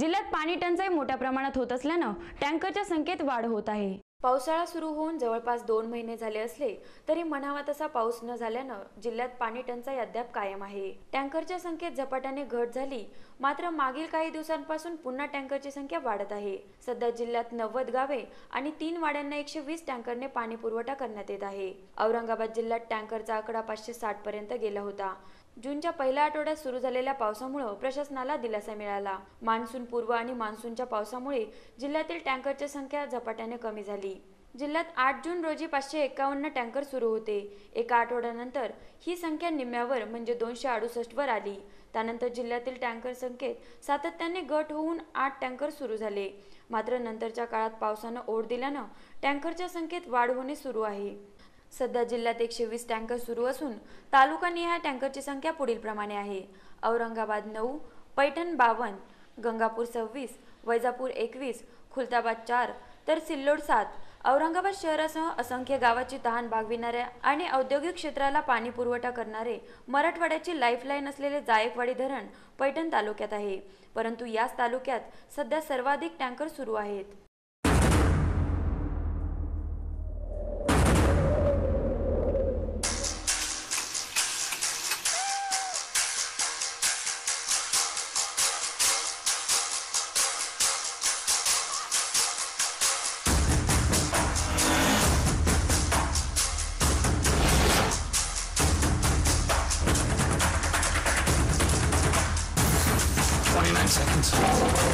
जिल्ह्यात पाणी टंचाई मोठ्या प्रमाणात होत असल्यानं टँकरच्या संख्येत वाढ होत आहे. पावसाळा सुरू होऊन जवळपास दोन महिने झाले असले तरी म्हणावा तसा पाऊस न झाल्यानं जिल्ह्यात पाणी टंचाई अद्याप कायम आहे. टँकरच्या संख्येत झपाट्याने घट झाली मात्र मागील काही दिवसांपासून पुन्हा टँकरची संख्या वाढत आहे. सध्या जिल्ह्यात नव्वद गावे आणि तीन वाड्यांना एकशे वीस टँकरने पाणी पुरवठा करण्यात येत आहे. औरंगाबाद जिल्ह्यात टँकरचा आकडा पाचशे साठ पर्यंत गेला होता. जूनच्या पहिल्या आठवड्यात सुरू झालेल्या पावसामुळं प्रशासनाला दिलासा मिळाला. मान्सून पूर्व आणि मान्सूनच्या पावसामुळे जिल्ह्यातील टँकरची संख्या झपाट्याने कमी झाली. जिल्ह्यात आठ जून रोजी पाचशे एकावन्न टँकर सुरू होते. एका आठवड्यानंतर ही संख्या निम्म्यावर म्हणजे दोनशे अडुसष्टवर आली. त्यानंतर जिल्ह्यातील टँकर संख्येत सातत्याने घट होऊन आठ टँकर सुरू झाले. मात्र नंतरच्या काळात पावसानं ओढ दिल्यानं टँकरच्या संख्येत वाढ होणे सुरू आहे. सध्या जिल्ह्यात एकशे वीस टँकर सुरू असून तालुकानिहाय टँकरची संख्या पुढील प्रमाणे आहे. औरंगाबाद नऊ पैठण बावन्न गंगापूर सव्वीस वैजापूर एकवीस खुलताबाद चार तर सिल्लोड सात. औरंगाबाद शहरासह असंख्य गावाची तहान भागविणाऱ्या आणि औद्योगिक क्षेत्राला पाणी पुरवठा करणारे मराठवाड्याची लाईफलाईन असलेले जायकवाडी धरण पैठण तालुक्यात आहे. परंतु याच तालुक्यात सध्या सर्वाधिक टँकर सुरू आहेत. 29 seconds.